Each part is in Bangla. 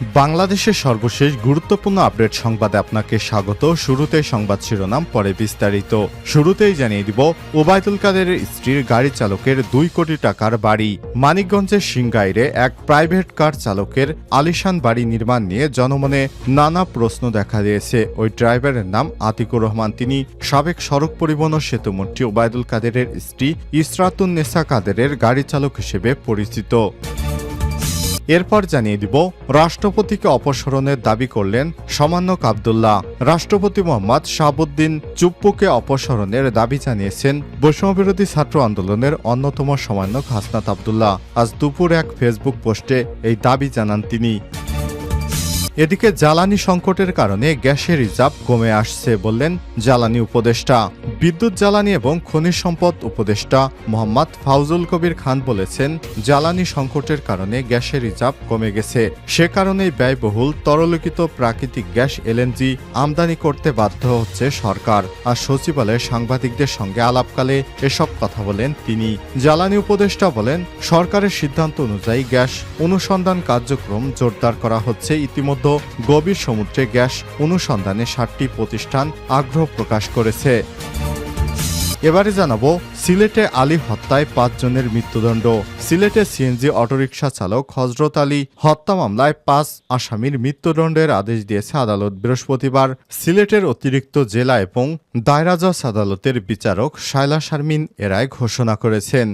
বাংলাদেশের সর্বশেষ গুরুত্বপূর্ণ আপডেট সংবাদে আপনাকে স্বাগত। শুরুতে সংবাদ শিরোনাম, পরে বিস্তারিত। শুরুতেই জানিয়ে দিব, ওবায়দুল কাদেরের স্ত্রীর গাড়ি চালকের দুই কোটি টাকার বাড়ি। মানিকগঞ্জের সিংগাইরে এক প্রাইভেট কার চালকের আলিশান বাড়ি নির্মাণ নিয়ে জনমনে নানা প্রশ্ন দেখা দিয়েছে। ওই ড্রাইভারের নাম আতিকুর রহমান। তিনি সাবেক সড়ক পরিবহন সেতুমন্ত্রী ওবায়দুল কাদেরের স্ত্রী ইসরাতুন নেসা কাদেরের গাড়ি চালক হিসেবে পরিচিত। এরপর জানিয়ে দিব, রাষ্ট্রপতিকে অপসারণের দাবি করলেন সমান্যক আবদুল্লাহ। রাষ্ট্রপতি মোহাম্মদ শাহাবুদ্দিন চুপ্পুকে অপসারণের দাবি জানিয়েছেন বৈষম্যবিরোধী ছাত্র আন্দোলনের অন্যতম সমান্যক হাসনাত আবদুল্লাহ। আজ দুপুর এক ফেসবুক পোস্টে এই দাবি জানান তিনি। এদিকে জ্বালানি সংকটের কারণে গ্যাসের রিজার্ভ কমে আসছে বললেন জ্বালানি উপদেষ্টা। বিদ্যুৎ জ্বালানি এবং খনিজ সম্পদ উপদেষ্টা মোহাম্মদ ফাউজুল কবির খান বলেছেন, জ্বালানি সংকটের কারণে গ্যাসের রিজার্ভ কমে গেছে। সে কারণেই ব্যয়বহুল, তরলিখিত প্রাকৃতিক গ্যাস এলএনজি আমদানি করতে বাধ্য হচ্ছে সরকার। আর সচিবালয়ে সাংবাদিকদের সঙ্গে আলাপকালে এসব কথা বলেন তিনি। জ্বালানি উপদেষ্টা বলেন, সরকারের সিদ্ধান্ত অনুযায়ী গ্যাস অনুসন্ধান কার্যক্রম জোরদার করা হচ্ছে ইতিমধ্যে। গভীর সমুদ্রে গ্যাস অনুসন্ধানে সাতটি প্রতিষ্ঠান আগ্রহ প্রকাশ করেছে। এবারে জানাব, সিলেটে আলী হত্যায় পাঁচজনের মৃত্যুদণ্ড। সিলেটে সিএনজি অটোরিকশা চালক হজরত আলী হত্যা মামলায় পাঁচ আসামির মৃত্যুদণ্ডের আদেশ দিয়েছে আদালত বৃহস্পতিবার। সিলেটের অতিরিক্ত জেলা এবং দায়রাজস আদালতের বিচারক শায়লা শারমিন এরায় ঘোষণা করেছেন।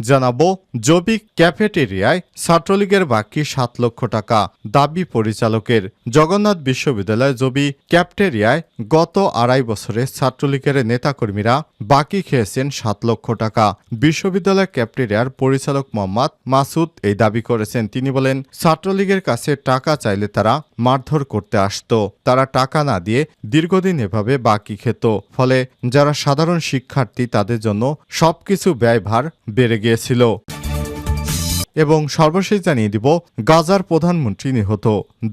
জানাব জবিক ক্যাফেটেরিয়ায় ছাত্রলীগের বাকি সাত লক্ষ টাকা, দাবি পরিচালকের। জগন্নাথ বিশ্ববিদ্যালয় জবি ক্যাফটেরিয়ায় গত আড়াই বছরে ছাত্রলীগের নেতাকর্মীরা বাকি খেয়েছেন সাত লক্ষ টাকা। বিশ্ববিদ্যালয় ক্যাফটেরিয়ার পরিচালক মোহাম্মদ মাসুদ এই দাবি করেছেন। তিনি বলেন, ছাত্রলীগের কাছে টাকা চাইলে তারা মারধর করতে আসত। তারা টাকা না দিয়ে দীর্ঘদিন এভাবে বাকি খেত। ফলে যারা সাধারণ শিক্ষার্থী তাদের জন্য সবকিছু ব্যয়ভার বেড়ে গিয়েছিল। এবং সর্বশেষ জানিয়ে দিব, গাজার প্রধানমন্ত্রী নিহত।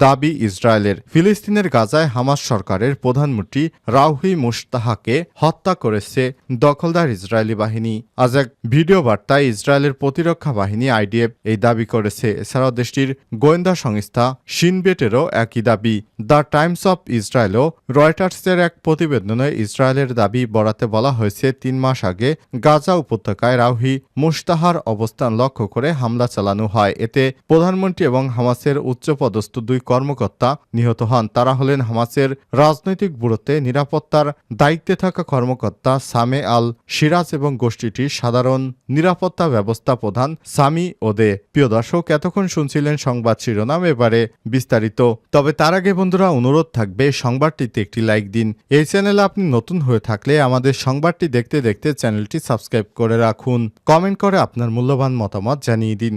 দাবি, ইসরায়েলের। ফিলিস্তিনের গাজায় হামাস সরকারের প্রধানমন্ত্রী রাউহি মুস্তাহাকে হত্যা করেছে দখলদার ইসরায়েলি বাহিনী। আজ এক ভিডিও বার্তায় ইসরায়েলের প্রতিরক্ষা বাহিনী আইডিএফ এই দাবি করেছে। এছাড়াও দেশটির গোয়েন্দা সংস্থা সিনবেটেরও একই দাবি। দ্য টাইমস অফ ইসরায়েলও রয়টার্সের এক প্রতিবেদনে ইসরায়েলের দাবি বরাতে বলা হয়েছে, তিন মাস আগে গাজা উপত্যকায় রাউহি মুস্তাহার অবস্থান লক্ষ্য করে হামলা চালানো হয়। এতে প্রধানমন্ত্রী এবং হামাসের উচ্চপদস্থ দুই কর্মকর্তা নিহত হন। তারা হলেন হামাসের রাজনৈতিক ব্যুরোতে নিরাপত্তার দায়িত্বে থাকা কর্মকর্তা সামে আল সিরাজ এবং গোষ্ঠীটির সাধারণ নিরাপত্তা ব্যবস্থা প্রধান সামি ওদে। প্রিয় দর্শক, এতক্ষণ শুনছিলেন সংবাদ শিরোনাম, এবারে বিস্তারিত। তবে তার আগে বন্ধুরা, অনুরোধ থাকবে, সংবাদটিতে একটি লাইক দিন। এই চ্যানেলে আপনি নতুন হয়ে থাকলে আমাদের সংবাদটি দেখতে দেখতে চ্যানেলটি সাবস্ক্রাইব করে রাখুন। কমেন্ট করে আপনার মূল্যবান মতামত জানিয়ে দিন।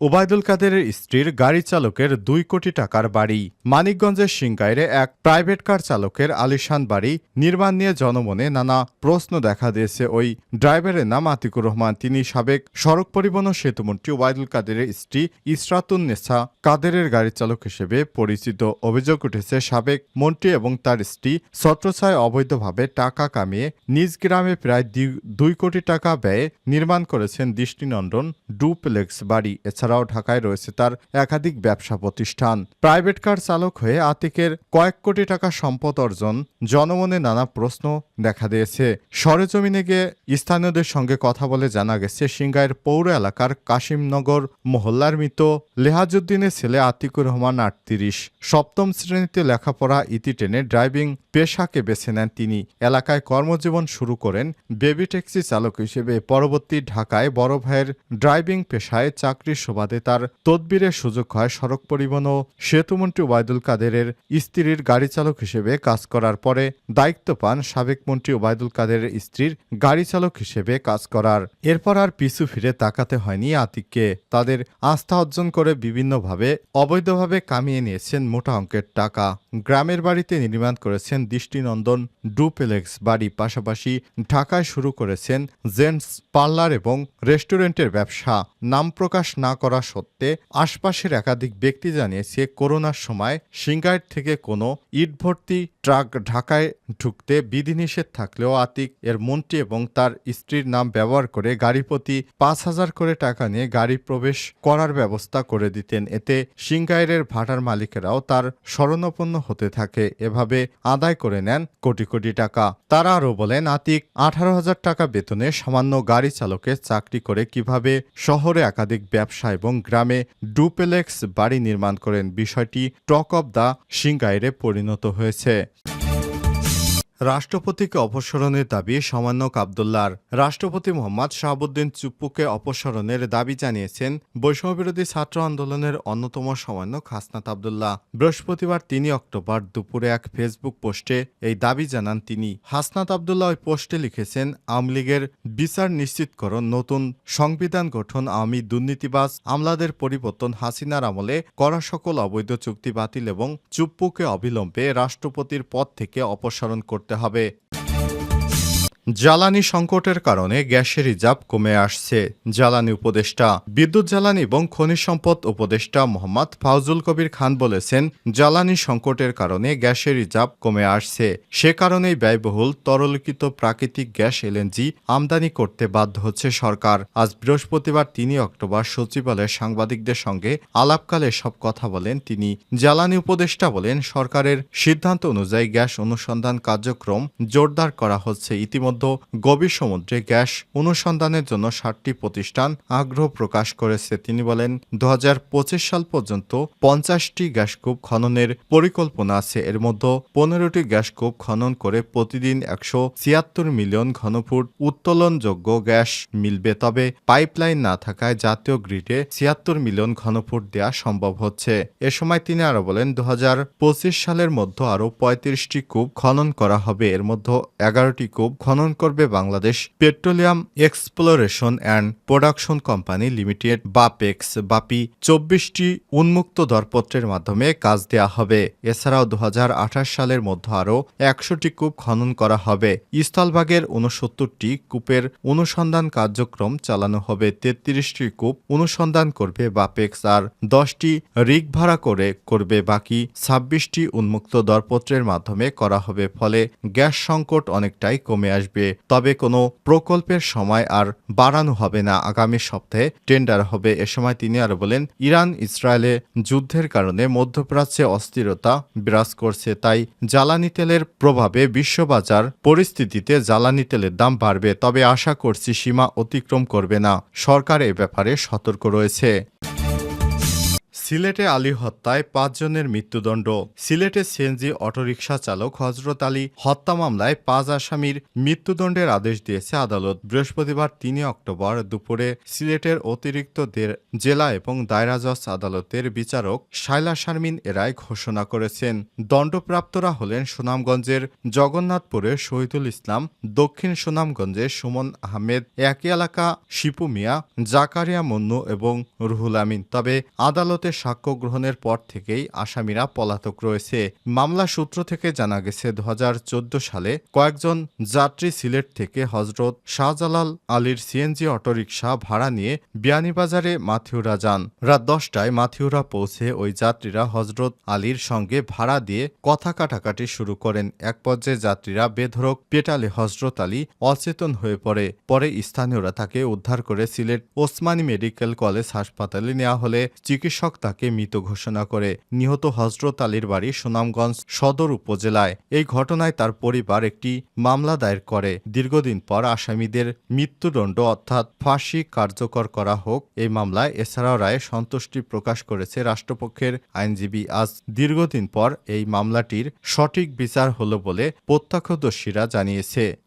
ওবায়দুল কাদেরের স্ত্রীর গাড়ি চালকের দুই কোটি টাকার বাড়ি। মানিকগঞ্জের সিংগাইরে এক প্রাইভেট কার চালকের আলিশান বাড়ি। নির্মাণ নিয়ে জনমনে নানা প্রশ্ন দেখা দিয়েছে ওই ড্রাইভারের নাম আতিকুর রহমান। তিনি সাবেক সড়ক পরিবহন সেতুমন্ত্রী ওবায়দুল কাদেরের স্ত্রী ইসরাতুন নেসা কাদেরের গাড়ি চালক হিসেবে পরিচিত। অভিযোগ উঠেছে, সাবেক মন্ত্রী এবং তার স্ত্রী ছত্রছায় অবৈধভাবে টাকা কামিয়ে নিজ গ্রামে প্রায় দুই কোটি টাকা ব্যয়ে নির্মাণ করেছেন দৃষ্টিনন্দন ডুপ্লেক্স বাড়ি। এছাড়াও ঢাকায় রয়েছে তার একাধিক ব্যবসা প্রতিষ্ঠান। প্রাইভেট কার চালক হয়ে আতিকের কয়েক কোটি টাকা সম্পদ অর্জন জনমনে নানা প্রশ্ন দেখা দিয়েছে। সরেজমিনে গিয়ে স্থানীয়দের সঙ্গে কথা বলে জানা গেছে, সিংগাইয়ের পৌর এলাকার কাশিমনগর মহল্লার মৃত লেহাজুদ্দিনের ছেলে আতিকুর রহমান আটত্রিশ। সপ্তম শ্রেণীতে লেখাপড়া, ইতি টেনে ড্রাইভিং পেশাকে বেছে নেন তিনি। এলাকায় কর্মজীবন শুরু করেন বেবি ট্যাক্সি চালক হিসেবে। পরবর্তী ঢাকায় বড় ভাইয়ের ড্রাইভিং পেশায় চাকরির সুবাদে তার তদবিরের সুযোগ হয় সড়ক পরিবহন ও সেতুমন্ত্রী ওবায়দুল কাদেরের স্ত্রীর গাড়ি চালক হিসেবে কাজ করার পরে দায়িত্ব পান সাবেক মন্ত্রী ওবায়দুল কাদেরের স্ত্রীর গাড়ি চালক হিসেবে কাজ করার। এরপর আর পিছু ফিরে তাকাতে হয়নি আতিককে। তাদের আস্থা অর্জন করে বিভিন্নভাবে অবৈধভাবে কামিয়ে নিয়েছেন মোটা অঙ্কের টাকা। গ্রামের বাড়িতে নির্মাণ করেছেন দৃষ্টিনন্দন ডুপেলেক্স বাড়ি। পাশাপাশি ঢাকায় শুরু করেছেন জেন্টস পার্লার এবং রেস্টুরেন্টের ব্যবসা। নাম প্রকাশ না করা করা সত্ত্বে আশপাশের একাধিক ব্যক্তি জানিয়েছে করোনার সময় সিঙ্গাইট থেকে কোনো ইট ভর্তি ট্রাক ঢাকায় ঢুকতে বিধিনিষেধ থাকলেও আতিক এর মন্ত্রী এবং তার স্ত্রীর নাম ব্যবহার করে গাড়ি প্রতি পাঁচ হাজার করে টাকা নিয়ে গাড়ি প্রবেশ করার ব্যবস্থা করে দিতেন। এতে সিংগাইরের ভাটার মালিকেরাও তার শরণাপন্ন হতে থাকে। এভাবে আদায় করে নেন কোটি কোটি টাকা। তারা আরও বলেন, আতিক, আঠারো হাজার টাকা বেতনে সামান্য গাড়ি চালকের চাকরি করে কীভাবে শহরে একাধিক ব্যবসা এবং গ্রামে ডুপেলেক্স বাড়ি নির্মাণ করেন? বিষয়টি টক অব দ্য সিংগাইরে পরিণত হয়েছে। day. রাষ্ট্রপতিকে অপসারণের দাবি সমন্বয়ক আবদুল্লার রাষ্ট্রপতি মোহাম্মদ শাহাবুদ্দিন চুপ্পুকে অপসারণের দাবি জানিয়েছেন, বৈষম্যবিরোধী ছাত্র আন্দোলনের অন্যতম সমন্বয়ক হাসনাত আবদুল্লাহ। বৃহস্পতিবার তিন অক্টোবর দুপুরে এক ফেসবুক পোস্টে এই দাবি জানান তিনি। হাসনাত আবদুল্লাহ ওই পোস্টে লিখেছেন, আওয়ামী লীগের বিচার নিশ্চিতকরণ নতুন সংবিধান গঠন, আওয়ামী দুর্নীতিবাজ আমলাদের পরিবর্তন, হাসিনার আমলে করা সকল অবৈধ চুক্তি বাতিল এবং চুপ্পুকে অবিলম্বে রাষ্ট্রপতির পদ থেকে অপসারণ করতে হবে। জ্বালানি সংকটের কারণে গ্যাসের রিজার্ভ কমে আসছে। জ্বালানি উপদেষ্টা, বিদ্যুৎ জ্বালানি এবং খনিজ সম্পদ উপদেষ্টা মোহাম্মদ ফাউজুল কবির খান বলেছেন, জ্বালানি সংকটের কারণে গ্যাসের রিজার্ভ কমে আসছে। সে কারণেই ব্যয়বহুল তরলীকৃত প্রাকৃতিক গ্যাস এলএনজি আমদানি করতে বাধ্য হচ্ছে সরকার। আজ বৃহস্পতিবার তিনই অক্টোবর সচিবালয়ের সাংবাদিকদের সঙ্গে আলাপকালে সব কথা বলেন তিনি। জ্বালানি উপদেষ্টা বলেন, সরকারের সিদ্ধান্ত অনুযায়ী গ্যাস অনুসন্ধান কার্যক্রম জোরদার করা হচ্ছে। ইতিমধ্যে গভীর সমুদ্রে গ্যাস অনুসন্ধানের জন্য ষাটটি প্রতিষ্ঠান আগ্রহ প্রকাশ করেছে। তিনি বলেন দু হাজার পঁচিশ সাল পর্যন্ত পঞ্চাশটি গ্যাসকূপ খননের পরিকল্পনা আছে। এর মধ্যে পনেরোটি গ্যাসকূপ খনন করে প্রতিদিন একশো ছিয়াত্তর মিলিয়ন ঘনফুট উত্তোলনযোগ্য গ্যাস মিলবে। তবে পাইপলাইন না থাকায় জাতীয় গ্রিডে ছিয়াত্তর মিলিয়ন ঘনফুট দেওয়া সম্ভব হচ্ছে। এ সময় তিনি আরও বলেন দু হাজার পঁচিশ সালের মধ্যে আরও পঁয়ত্রিশটি কূপ খনন করা হবে। এর মধ্যে এগারোটি কূপ খনন করবে Bangladesh petroleum exploration and production company limited, BAPEX, বাপি চব্বিশটি উন্মুক্ত দরপত্রের মাধ্যমে কাজ দেয়া হবে। এছাড়াও দু সালের মধ্যে আরও একশোটি কূপ খনন করা হবে। স্থলভাগের উনসত্তরটি কূপের অনুসন্ধান কার্যক্রম চালানো হবে। তেত্রিশটি কূপ অনুসন্ধান করবে বাপেক্স আর দশটি রিগ ভাড়া করে করবে। বাকি ছাব্বিশটি উন্মুক্ত দরপত্রের মাধ্যমে করা হবে। ফলে গ্যাস সংকট অনেকটাই কমে আসবে। তবে কোনো প্রকল্পের সময় আর বাড়ানো হবে না। আগামী সপ্তাহে টেন্ডার হবে। এ সময় তিনি আরও বলেন, ইরান ইসরায়েলে যুদ্ধের কারণে মধ্যপ্রাচ্যে অস্থিরতা বিরাজ করছে, তাই জ্বালানি তেলের প্রভাবে বিশ্ববাজার পরিস্থিতিতে জ্বালানি তেলের দাম বাড়বে। তবে আশা করছি সীমা অতিক্রম করবে না। সরকার এ ব্যাপারে সতর্ক রয়েছে। সিলেটে আলী হত্যায় পাঁচজনের মৃত্যুদণ্ড। সিলেটে সিএনজি অটোরিকশা চালক হজরত আলী হত্যা মামলায় পাঁচ আসামির মৃত্যুদণ্ডের আদেশ দিয়েছে আদালত। বৃহস্পতিবার তিনই অক্টোবর দুপুরে সিলেটের অতিরিক্ত জেলা এবং দায়রা জজ আদালতের বিচারক শাইলা শারমিন এরাই ঘোষণা করেছেন। দণ্ডপ্রাপ্তরা হলেন সুনামগঞ্জের জগন্নাথপুরের শহীদুল ইসলাম, দক্ষিণ সুনামগঞ্জের সুমন আহমেদ, একই এলাকা শিপু মিয়া, জাকারিয়া মন্নু এবং রুহুল আমিন। তবে আদালতে সাক্ষ্য গ্রহণের পর থেকেই আসামিরা পলাতক রয়েছে। মামলা সূত্র থেকে জানা গেছে দু হাজার চোদ্দ সালে কয়েকজন যাত্রী সিলেট থেকে হজরত শাহজালাল আলীর সিএনজি অটোরিকশা ভাড়া নিয়ে বিয়ানীবাজারে মাথিউরা যান। রাত দশটায় মাথিউরা পৌঁছে ওই যাত্রীরা হজরত আলীর সঙ্গে ভাড়া দিয়ে কথা কাটাকাটি শুরু করেন। এক পর্যায়ে যাত্রীরা বেধরক পেটালে হজরত আলী অচেতন হয়ে পড়ে। পরে স্থানীয়রা তাকে উদ্ধার করে সিলেট ওসমানী মেডিকেল কলেজ হাসপাতালে নেওয়া হলে চিকিৎসক তাকে মৃত ঘোষণা করে। নিহত হজরত আলীর বাড়ি সুনামগঞ্জ সদর উপজেলায়। এই ঘটনায় তার পরিবার একটি মামলা দায়ের করে। দীর্ঘদিন পর আসামিদের মৃত্যুদণ্ড অর্থাৎ ফাঁসি কার্যকর করা হোক, এই মামলায় এছাড়াও রায়ে সন্তুষ্টি প্রকাশ করেছে রাষ্ট্রপক্ষের আইনজীবী। আজ দীর্ঘদিন পর এই মামলাটির সঠিক বিচার হল বলে প্রত্যক্ষদর্শীরা জানিয়েছে।